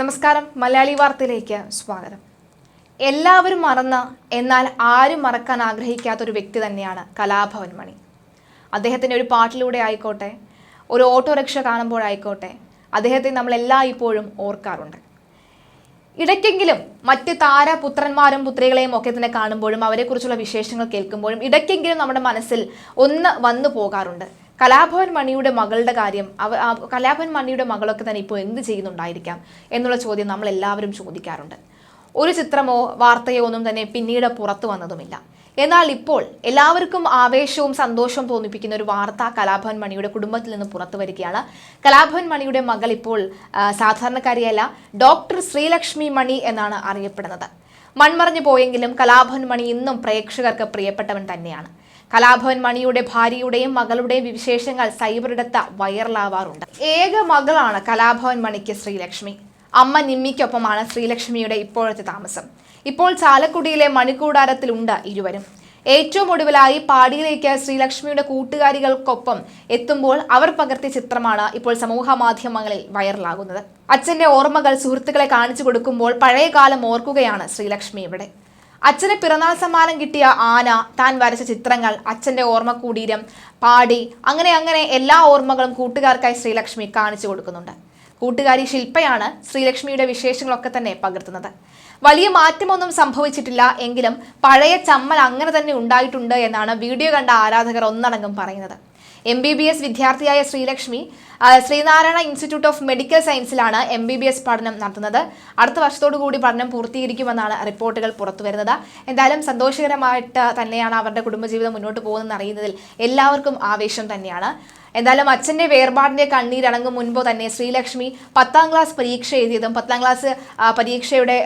നമസ്കാരം. മലയാളി വാർത്തയിലേക്ക് സ്വാഗതം. എല്ലാവരും മറന്ന എന്നാൽ ആരും മറക്കാൻ ആഗ്രഹിക്കാത്ത ഒരു വ്യക്തി തന്നെയാണ് കലാഭവൻ മണി അദ്ദേഹത്തിന്റെ ഒരു പാട്ടിലൂടെ ആയിക്കോട്ടെ ഒരു ഓട്ടോറിക്ഷ കാണുമ്പോഴായിക്കോട്ടെ അദ്ദേഹത്തെ നമ്മൾ എല്ലാ ഇപ്പോഴും ഓർക്കാറുണ്ട്. ഇടയ്ക്കെങ്കിലും മറ്റ് താരപുത്രന്മാരും പുത്രികളെയും ഒക്കെ തന്നെ കാണുമ്പോഴും അവരെക്കുറിച്ചുള്ള വിശേഷങ്ങൾ കേൾക്കുമ്പോഴും ഇടയ്ക്കെങ്കിലും നമ്മുടെ മനസ്സിൽ ഒന്ന് വന്നു പോകാറുണ്ട്. കലാഭവൻ മണിയുടെ മകളുടെ കാര്യം അവ കലാഭവൻ മണിയുടെ മകളൊക്കെ തന്നെ ഇപ്പോൾ എന്ത് ചെയ്യുന്നുണ്ടായിരിക്കാം എന്നുള്ള ചോദ്യം നമ്മൾ എല്ലാവരും ചോദിക്കാറുണ്ട്. ഒരു ചിത്രമോ വാർത്തയോ ഒന്നും തന്നെ പിന്നീട് പുറത്തു വന്നതുമില്ല. എന്നാൽ ഇപ്പോൾ എല്ലാവർക്കും ആവേശവും സന്തോഷവും തോന്നിപ്പിക്കുന്ന ഒരു വാർത്ത കലാഭവൻ മണിയുടെ കുടുംബത്തിൽ നിന്ന് പുറത്തു വരികയാണ്. കലാഭവൻ മണിയുടെ മകൾ ഇപ്പോൾ സാധാരണക്കാരിയല്ല ഡോക്ടർ ശ്രീലക്ഷ്മി മണി എന്നാണ് അറിയപ്പെടുന്നത്. മൺമറഞ്ഞു പോയെങ്കിലും കലാഭവൻ മണി ഇന്നും പ്രേക്ഷകർക്ക് പ്രിയപ്പെട്ടവൻ തന്നെയാണ്. കലാഭവൻ മണിയുടെ ഭാര്യയുടെയും മകളുടെയും വിശേഷങ്ങൾ സൈബറിടത്ത് വൈറലാവാറുണ്ട്. ഏക മകളാണ് കലാഭവൻ മണിക്ക് ശ്രീലക്ഷ്മി. അമ്മ നിമ്മിക്കൊപ്പമാണ് ശ്രീലക്ഷ്മിയുടെ ഇപ്പോഴത്തെ താമസം. ഇപ്പോൾ ചാലക്കുടിയിലെ മണിക്കൂടാരത്തിലുണ്ട് ഇരുവരും. ഏറ്റവും ഒടുവിലായി പാടിയിലേക്ക് ശ്രീലക്ഷ്മിയുടെ കൂട്ടുകാരികൾക്കൊപ്പം എത്തുമ്പോൾ അവർ പകർത്തിയ ചിത്രമാണ് ഇപ്പോൾ സമൂഹ മാധ്യമങ്ങളിൽ വൈറലാകുന്നത്. അച്ഛന്റെ ഓർമ്മകൾ സുഹൃത്തുക്കളെ കാണിച്ചു കൊടുക്കുമ്പോൾ പഴയ കാലം ഓർക്കുകയാണ് ശ്രീലക്ഷ്മി ഇവിടെ. അച്ഛന് പിറന്നാൾ സമ്മാനം കിട്ടിയ ആന താൻ വരച്ച ചിത്രങ്ങൾ അച്ഛന്റെ ഓർമ്മ കൂടീരം പാടി അങ്ങനെ അങ്ങനെ എല്ലാ ഓർമ്മകളും കൂട്ടുകാർക്കായി ശ്രീലക്ഷ്മി കാണിച്ചു കൊടുക്കുന്നുണ്ട്. കൂട്ടുകാരി ശില്പയാണ് ശ്രീലക്ഷ്മിയുടെ വിശേഷങ്ങളൊക്കെ തന്നെ പകർത്തുന്നത്. വലിയ മാറ്റമൊന്നും സംഭവിച്ചിട്ടില്ല എങ്കിലും പഴയ ചമ്മൽ അങ്ങനെ തന്നെ ഉണ്ടായിട്ടുണ്ട് എന്നാണ് വീഡിയോ കണ്ട ആരാധകർ ഒന്നടങ്കം പറയുന്നത്. എം ബി ബി എസ് വിദ്യാർത്ഥിയായ Sreelakshmi Sreenarayana institute of medical സയൻസിലാണ് M B B S പഠനം നടത്തുന്നത്. അടുത്ത വർഷത്തോടുകൂടി പഠനം പൂർത്തീകരിക്കുമെന്നാണ് റിപ്പോർട്ടുകൾ പുറത്തു വരുന്നത് എന്തായാലും സന്തോഷകരമായിട്ട് തന്നെയാണ് അവരുടെ കുടുംബജീവിതം മുന്നോട്ട് പോകുന്നതെന്ന് അറിയുന്നതിൽ എല്ലാവർക്കും ആവേശം തന്നെയാണ്. എന്തായാലും അച്ഛന്റെ വേർപാടിന്റെ കണ്ണീരടങ്ങും മുൻപ് തന്നെ ശ്രീലക്ഷ്മി പത്താം ക്ലാസ് പരീക്ഷ എഴുതിയതും പത്താം ക്ലാസ് പരീക്ഷയുടെ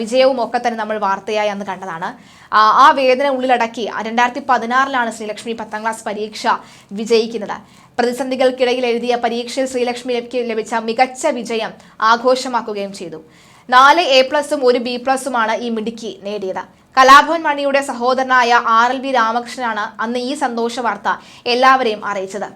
വിജയവും ഒക്കെ തന്നെ നമ്മൾ വാർത്തയായി അന്ന് കണ്ടതാണ്. ആ, വേദന ഉള്ളിലടക്കി രണ്ടായിരത്തി പതിനാറിലാണ് ശ്രീലക്ഷ്മി പത്താം ക്ലാസ് പരീക്ഷ വിജയിക്കുന്നത്. പ്രതിസന്ധികൾക്കിടയിൽ എഴുതിയ പരീക്ഷയിൽ ശ്രീലക്ഷ്മിക്ക് ലഭിച്ച മികച്ച വിജയം ആഘോഷമാക്കുകയും ചെയ്തു. നാല് എ പ്ലസും ഒരു ബി പ്ലസുമാണ് ഈ മിടുക്കി നേടിയത്. കലാഭവൻ മണിയുടെ സഹോദരനായ ആർ എൽ വി രാമകൃഷ്ണനാണ് അന്ന് ഈ സന്തോഷ വാർത്ത എല്ലാവരെയും അറിയിച്ചത്.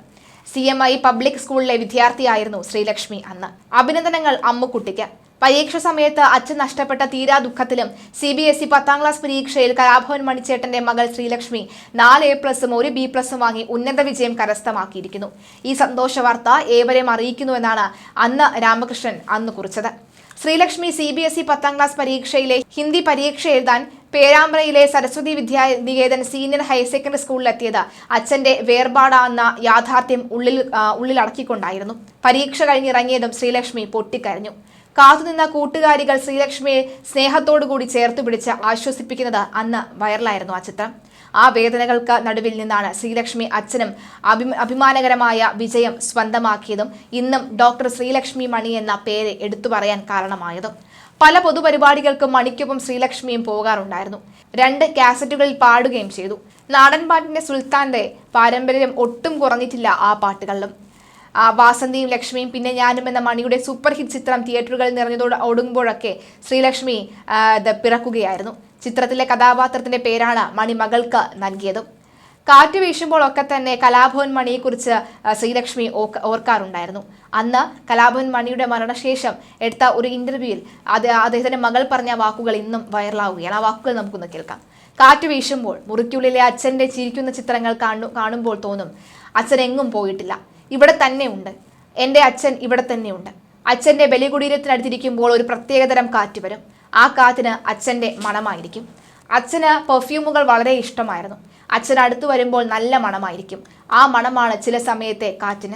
സി എം ഐ പബ്ലിക് സ്കൂളിലെ വിദ്യാർത്ഥിയായിരുന്നു ശ്രീലക്ഷ്മി അന്ന്. അഭിനന്ദനങ്ങൾ അമ്മുക്കുട്ടിക്ക്. പരീക്ഷ സമയത്ത് അച്ഛൻ നഷ്ടപ്പെട്ട തീരാ ദുഃഖത്തിലും സി ബി എസ് ഇ പത്താം ക്ലാസ് പരീക്ഷയിൽ കലാഭവൻ മണിച്ചേട്ടന്റെ മകൾ ശ്രീലക്ഷ്മി നാല് എ പ്ലസും ഒരു ബി പ്ലസും വാങ്ങി ഉന്നത വിജയം കരസ്ഥമാക്കിയിരിക്കുന്നു. ഈ സന്തോഷ വാർത്ത ഏവരെയും അറിയിക്കുന്നുവെന്നാണ് അന്ന് രാമകൃഷ്ണൻ അന്ന് കുറിച്ചത്. Sreelakshmi C B S E പത്താം ക്ലാസ് പരീക്ഷയിലെ ഹിന്ദി പരീക്ഷ എഴുതാൻ പേരാമ്പ്രയിലെ Saraswati Vidyaniketan senior higher secondary സ്കൂളിലെത്തിയത് അച്ഛന്റെ വേർപാടാന്ന യാഥാർത്ഥ്യം ഉള്ളിൽ ഉള്ളിലടക്കിക്കൊണ്ടായിരുന്നു. പരീക്ഷ കഴിഞ്ഞിറങ്ങിയതും ശ്രീലക്ഷ്മി പൊട്ടിക്കരഞ്ഞു. കാത്തുനിന്ന കൂട്ടുകാരികൾ ശ്രീലക്ഷ്മിയെ സ്നേഹത്തോടുകൂടി ചേർത്ത് പിടിച്ച് ആശ്വസിപ്പിക്കുന്നത് അന്ന് വൈറലായിരുന്നു ആ ചിത്രം. ആ വേദനകൾക്ക് നടുവിൽ നിന്നാണ് ശ്രീലക്ഷ്മി അച്ഛനും അഭി അഭിമാനകരമായ വിജയം സ്വന്തമാക്കിയതും ഇന്നും ഡോക്ടർ ശ്രീലക്ഷ്മി മണി എന്ന പേര് എടുത്തു പറയാൻ കാരണമായതും. പല പൊതുപരിപാടികൾക്കും മണിക്കൊപ്പം ശ്രീലക്ഷ്മിയും പോകാറുണ്ടായിരുന്നു. രണ്ട് കാസറ്റുകളിൽ പാടുകയും ചെയ്തു. നാടൻ പാട്ടിന്റെ സുൽത്താന്റെ പാരമ്പര്യം ഒട്ടും കുറഞ്ഞിട്ടില്ല ആ പാട്ടുകളിലും. വാസന്തിയും ലക്ഷ്മിയും പിന്നെ ഞാനും എന്ന മണിയുടെ സൂപ്പർ ഹിറ്റ് ചിത്രം തിയേറ്ററുകളിൽ നിറഞ്ഞതോട് ഒടുങ്ങുമ്പോഴൊക്കെ ശ്രീലക്ഷ്മി പിറക്കുകയായിരുന്നു. ചിത്രത്തിലെ കഥാപാത്രത്തിന്റെ പേരാണ് മണി മകൾക്ക് നൽകിയതും. കാറ്റ് വീശുമ്പോഴൊക്കെ തന്നെ കലാഭവൻ മണിയെക്കുറിച്ച് ശ്രീലക്ഷ്മി ഓർക്കാറുണ്ടായിരുന്നു. അന്ന് കലാഭവൻ മണിയുടെ മരണശേഷം എടുത്ത ഒരു ഇന്റർവ്യൂവിൽ അത് അദ്ദേഹത്തിന്റെ മകൾ പറഞ്ഞ വാക്കുകൾ ഇന്നും വൈറലാവുകയാണ് ആ വാക്കുകൾ നമുക്കൊന്ന് കേൾക്കാം. കാറ്റ് വീശുമ്പോൾ മുറിക്കുള്ളിലെ അച്ഛന്റെ ചിരിക്കുന്ന ചിത്രങ്ങൾ കാണു കാണുമ്പോൾ തോന്നും അച്ഛൻ എങ്ങും പോയിട്ടില്ല. ഇവിടെ തന്നെയുണ്ട് എന്റെ അച്ഛൻ ഇവിടെ തന്നെയുണ്ട് അച്ഛന്റെ ബലികുടീരത്തിനടുത്തിരിക്കുമ്പോൾ ഒരു പ്രത്യേകതരം കാറ്റ് വരും. ആ കാറ്റിന് അച്ഛന്റെ മണമായിരിക്കും. അച്ഛന് പെർഫ്യൂമുകൾ വളരെ ഇഷ്ടമായിരുന്നു. അച്ഛൻ അടുത്ത് വരുമ്പോൾ നല്ല മണമായിരിക്കും. ആ മണമാണ് ചില സമയത്തെ കാറ്റിന്.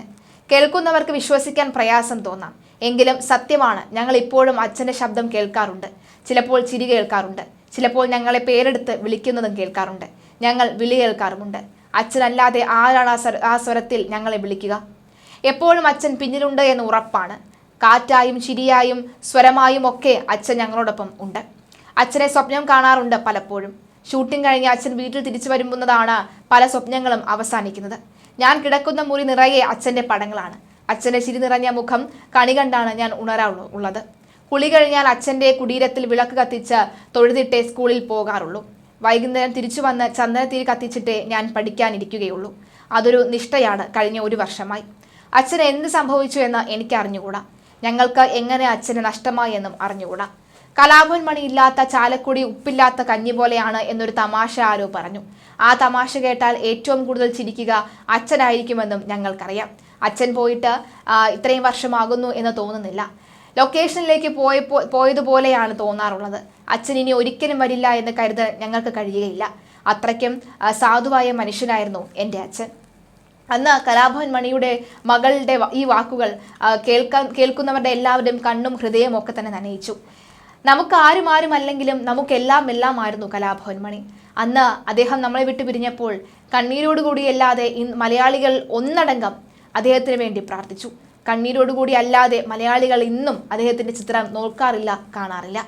കേൾക്കുന്നവർക്ക് വിശ്വസിക്കാൻ പ്രയാസം തോന്നാം. എങ്കിലും സത്യമാണ് ഞങ്ങൾ ഇപ്പോഴും അച്ഛന്റെ ശബ്ദം കേൾക്കാറുണ്ട്. ചിലപ്പോൾ ചിരി കേൾക്കാറുണ്ട്. ചിലപ്പോൾ ഞങ്ങളെ പേരെടുത്ത് വിളിക്കുന്നതും കേൾക്കാറുണ്ട്. ഞങ്ങൾ വിളി കേൾക്കാറുമുണ്ട്. അച്ഛനല്ലാതെ ആരാണ് ആ സ്വര- ആ സ്വരത്തിൽ ഞങ്ങളെ വിളിക്കുക? എപ്പോഴും അച്ഛൻ പിന്നിലുണ്ട് എന്ന് ഉറപ്പാണ്. കാറ്റായും ചിരിയായും സ്വരമായും ഒക്കെ അച്ഛൻ ഞങ്ങളോടൊപ്പം ഉണ്ട്. അച്ഛനെ സ്വപ്നം കാണാറുണ്ട് പലപ്പോഴും. ഷൂട്ടിംഗ് കഴിഞ്ഞ് അച്ഛൻ വീട്ടിൽ തിരിച്ചു വരുമ്പോഴാണ് പല സ്വപ്നങ്ങളും അവസാനിക്കുന്നത്. ഞാൻ കിടക്കുന്ന മുറി നിറയെ അച്ഛന്റെ പടങ്ങളാണ്. അച്ഛന്റെ ചിരി നിറഞ്ഞ മുഖം കണി കണ്ടാണ് ഞാൻ ഉണരാ ഉള്ളത്. കുളി കഴിഞ്ഞാൽ അച്ഛന്റെ കുടീരത്തിൽ വിളക്ക് കത്തിച്ച് തൊഴുതിട്ടേ സ്കൂളിൽ പോകാറുള്ളൂ. വൈകുന്നേരം തിരിച്ചു വന്ന് ചന്ദനത്തിരി കത്തിച്ചിട്ടേ ഞാൻ പഠിക്കാനിരിക്കുകയുള്ളൂ. അതൊരു നിഷ്ഠയാണ്. കഴിഞ്ഞ ഒരു വർഷമായി. അച്ഛന് എന്ത് സംഭവിച്ചു എന്ന് എനിക്ക് അറിഞ്ഞുകൂടാ ഞങ്ങൾക്ക് എങ്ങനെ അച്ഛന് നഷ്ടമായി എന്നും അറിഞ്ഞുകൂടാ. കലാഭൻ മണിയില്ലാത്ത ചാലക്കുടി ഉപ്പില്ലാത്ത കഞ്ഞി പോലെയാണ് എന്നൊരു തമാശ ആരോ പറഞ്ഞു. ആ തമാശ കേട്ടാൽ ഏറ്റവും കൂടുതൽ ചിരിക്കുക അച്ഛനായിരിക്കുമെന്നും ഞങ്ങൾക്കറിയാം. അച്ഛൻ പോയിട്ട് ഇത്രയും വർഷമാകുന്നു എന്ന് തോന്നുന്നില്ല. ലൊക്കേഷനിലേക്ക് പോയ പോയതുപോലെയാണ് തോന്നാറുള്ളത്. അച്ഛൻ ഇനി ഒരിക്കലും വരില്ല എന്ന് കരുതാൻ ഞങ്ങൾക്ക് കഴിയുകയില്ല. അത്രയ്ക്കും സാധുവായ മനുഷ്യനായിരുന്നു എന്റെ അച്ഛൻ. അന്ന് കലാഭവൻ മണിയുടെ മകളുടെ ഈ വാക്കുകൾ കേൾക്കാൻ കേൾക്കുന്നവരുടെ എല്ലാവരുടെയും കണ്ണും ഹൃദയവും ഒക്കെ തന്നെ നനയിച്ചു. നമുക്ക് ആരും ആരും അല്ലെങ്കിലും നമുക്കെല്ലാം എല്ലാമായിരുന്നു കലാഭവൻ മണി. അന്ന് അദ്ദേഹം നമ്മളെ വിട്ടു പിരിഞ്ഞപ്പോൾ കണ്ണീരോടുകൂടിയല്ലാതെ മലയാളികൾ ഒന്നടങ്കം അദ്ദേഹത്തിന് വേണ്ടി പ്രാർത്ഥിച്ചു. കണ്ണീരോടുകൂടി അല്ലാതെ മലയാളികൾ ഇന്നും അദ്ദേഹത്തിന്റെ ചിത്രം നോക്കാറില്ല കാണാറില്ല.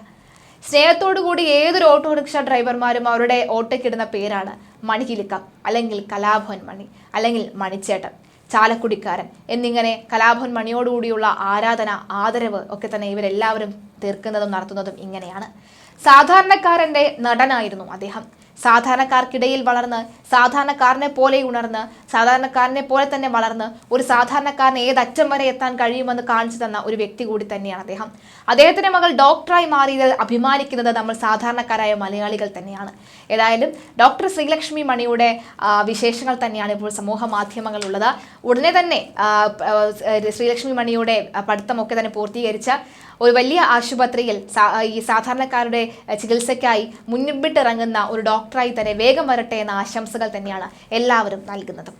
സ്നേഹത്തോടുകൂടി ഏതൊരു ഓട്ടോറിക്ഷ ഡ്രൈവർമാരും അവരുടെ ഓട്ടയ്ക്കിടുന്ന പേരാണ് മണികിലുക്കം അല്ലെങ്കിൽ കലാഭവൻ മണി അല്ലെങ്കിൽ മണിച്ചേട്ടൻ ചാലക്കുടിക്കാരൻ എന്നിങ്ങനെ കലാഭവൻ മണിയോടുകൂടിയുള്ള ആരാധന ആദരവ് ഒക്കെ തന്നെ ഇവരെല്ലാവരും തീർക്കുന്നതും നടത്തുന്നതും ഇങ്ങനെയാണ്. സാധാരണക്കാരന്റെ നടനായിരുന്നു അദ്ദേഹം. സാധാരണക്കാർക്കിടയിൽ വളർന്ന് സാധാരണക്കാരനെ പോലെ ഉണർന്ന് സാധാരണക്കാരനെ പോലെ തന്നെ വളർന്ന് ഒരു സാധാരണക്കാരന് അറ്റം വരെ എത്താൻ കഴിയുമെന്ന് കാണിച്ചു തന്ന ഒരു വ്യക്തി കൂടി തന്നെയാണ് അദ്ദേഹം. അദ്ദേഹത്തിന്റെ മകൾ ഡോക്ടറായി മാറിയതിൽ അഭിമാനിക്കുന്നത് നമ്മൾ സാധാരണക്കാരായ മലയാളികൾ തന്നെയാണ്. ഏതായാലും ഡോക്ടർ ശ്രീലക്ഷ്മി മണിയുടെ വിശേഷങ്ങൾ തന്നെയാണ് ഇപ്പോൾ സമൂഹ മാധ്യമങ്ങളുള്ളത് ഉടനെ തന്നെ ശ്രീലക്ഷ്മി മണിയുടെ പഠിത്തമൊക്കെ തന്നെ പൂർത്തീകരിച്ച ഒരു വലിയ ആശുപത്രിയിൽ ഈ സാധാരണക്കാരുടെ ചികിത്സയ്ക്കായി മുന്നിട്ടിറങ്ങുന്ന ഒരു ഡോക്ടറായി തന്നെ വേഗം വരട്ടെ എന്ന ആശംസകൾ തന്നെയാണ് എല്ലാവരും നൽകുന്നത്.